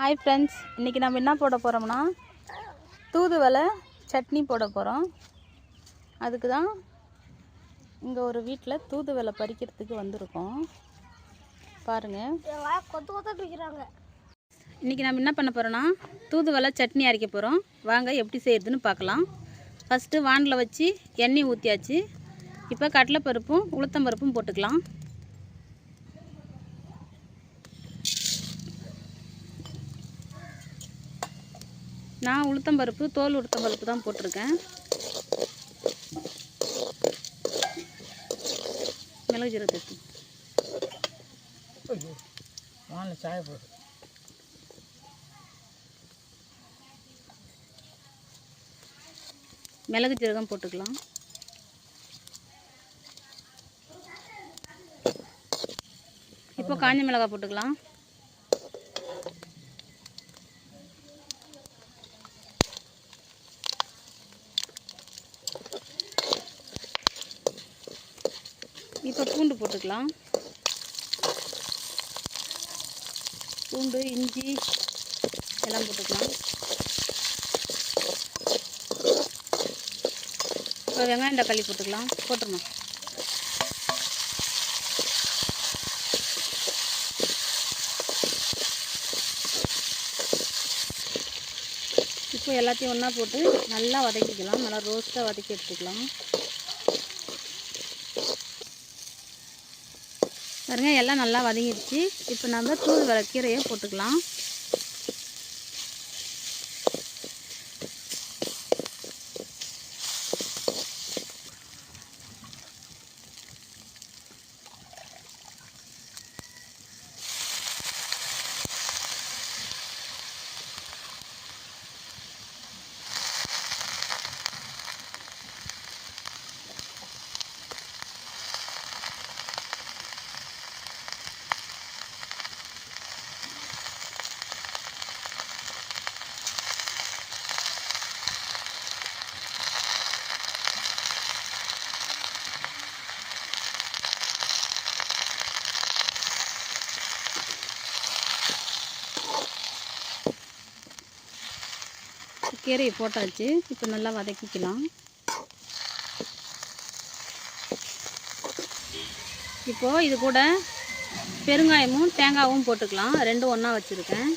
Hi friends இன்றைக்கி நம்ம என்ன போட போகிறோம்னா தூதுவலை சட்னி போட போகிறோம் அதுக்கு தான் இங்கே ஒரு வீட்டில் தூதுவலை பறிக்கிறதுக்கு வந்திருக்கோம். பாருங்கள் கொத்து கொத்த இன்றைக்கி நம்ம என்ன பண்ண போகிறோன்னா தூதுவலை சட்னி அரைக்க போகிறோம் வாங்க எப்படி செய்யறதுன்னு பார்க்கலாம். ஃபஸ்ட்டு வானில் வச்சு எண்ணெய் ஊற்றியாச்சு இப்போ கடலைப்பருப்பும் உளுத்தம்பருப்பும் போட்டுக்கலாம். நான் உளுத்தம்பருப்பு தோல் உளுத்தம்பருப்பு தான் போட்டிருக்கேன். மிளகு ஜீரகத்தூள் வானில் சாய போடு. மிளகு ஜீரகம் போட்டுக்கலாம். இப்போ காஞ்ச மிளகாய் போட்டுக்கலாம். இப்போ பூண்டு போட்டுக்கலாம். பூண்டு இஞ்சி எல்லாம் போட்டுக்கலாம். இப்போ வெங்காயம் தக்காளி போட்டுக்கலாம். போட்டுருமா இப்போ எல்லாத்தையும் ஒன்றா போட்டு நல்லா வதக்கிக்கலாம். நல்லா ரோஸ்ட்டாக வதக்கி எடுத்துக்கலாம். பாருங்க எல்லாம் நல்லா வதங்கிடுச்சு. இப்போ நம்ம தூள் வர கீரையை போட்டுக்கலாம். கீரையை போட்டாச்சு. இப்போ நல்லா வதக்கிக்கலாம். இப்போது இது கூட பெருங்காயமும் தேங்காயும் போட்டுக்கலாம். ரெண்டும் ஒன்றா வச்சுருக்கேன்.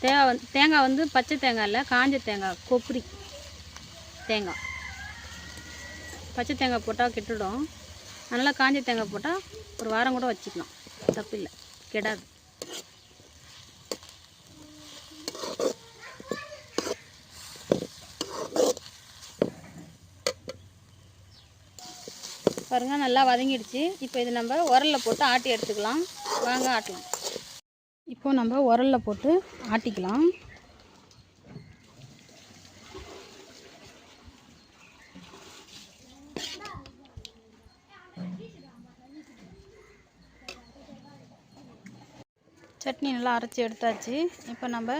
தேங்காய் வந்து தேங்காய் வந்து பச்சை தேங்காய் இல்லை காஞ்ச தேங்காய் கொப்பரி தேங்காய். பச்சை தேங்காய் போட்டால் கெட்டுடும். அதனால் காஞ்ச தேங்காய் போட்டால் ஒரு வாரம் கூட வச்சுக்கலாம். தப்பு இல்லை. கெடாது. பாருங்க நல்லா வதங்கிடுச்சு. இப்போ இது நம்ம உரலில் போட்டு ஆட்டி எடுத்துக்கலாம். வாங்க ஆட்டலாம். இப்போ நம்ம உரலில் போட்டு ஆட்டிக்கலாம். சட்னி நல்லா அரைச்சி எடுத்தாச்சு. இப்போ நம்ம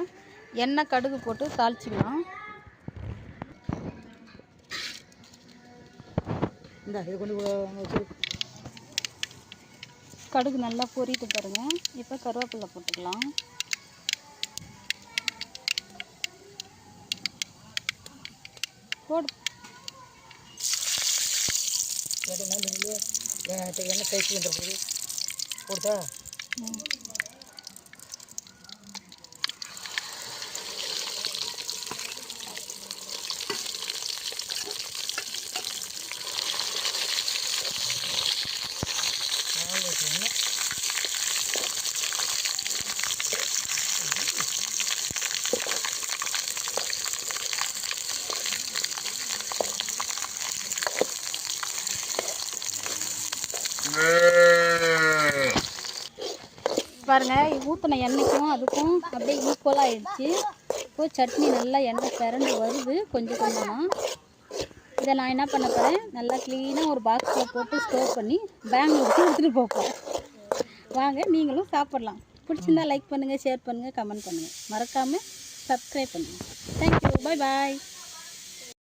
எண்ணெய் கடுகு போட்டு தாளிச்சிக்கலாம். இந்த கடுகு நல்லா பொரிட்டு பாருங்க. இப்போ கருவேப்பிலை போட்டுக்கலாம். போடு. எண்ணெய் தேய்ச்சி வந்துட போகுது போட்டா ம். பாருங்கள் ஊற்றின எண்ணெய்க்கும் அதுக்கும் அப்படியே ஈக்குவலாக ஆயிடுச்சு. இப்போது சட்னி நல்லா எண்ணெய் பிறண்டு வருது கொஞ்சம் கொஞ்சமாக இதை நான் என்ன பண்ண போகிறேன் நல்லா க்ளீனாக ஒரு பாக்ஸில் போட்டு ஸ்டோர் பண்ணி பேங்களூருக்கு எடுத்துகிட்டு போப்போம் வாங்க நீங்களும் சாப்பிட்லாம். பிடிச்சிருந்தா லைக் பண்ணுங்கள் ஷேர் பண்ணுங்கள் கமெண்ட் பண்ணுங்கள் மறக்காமல் சப்ஸ்கிரைப் பண்ணுங்கள் தேங்க்யூ பாய் பாய்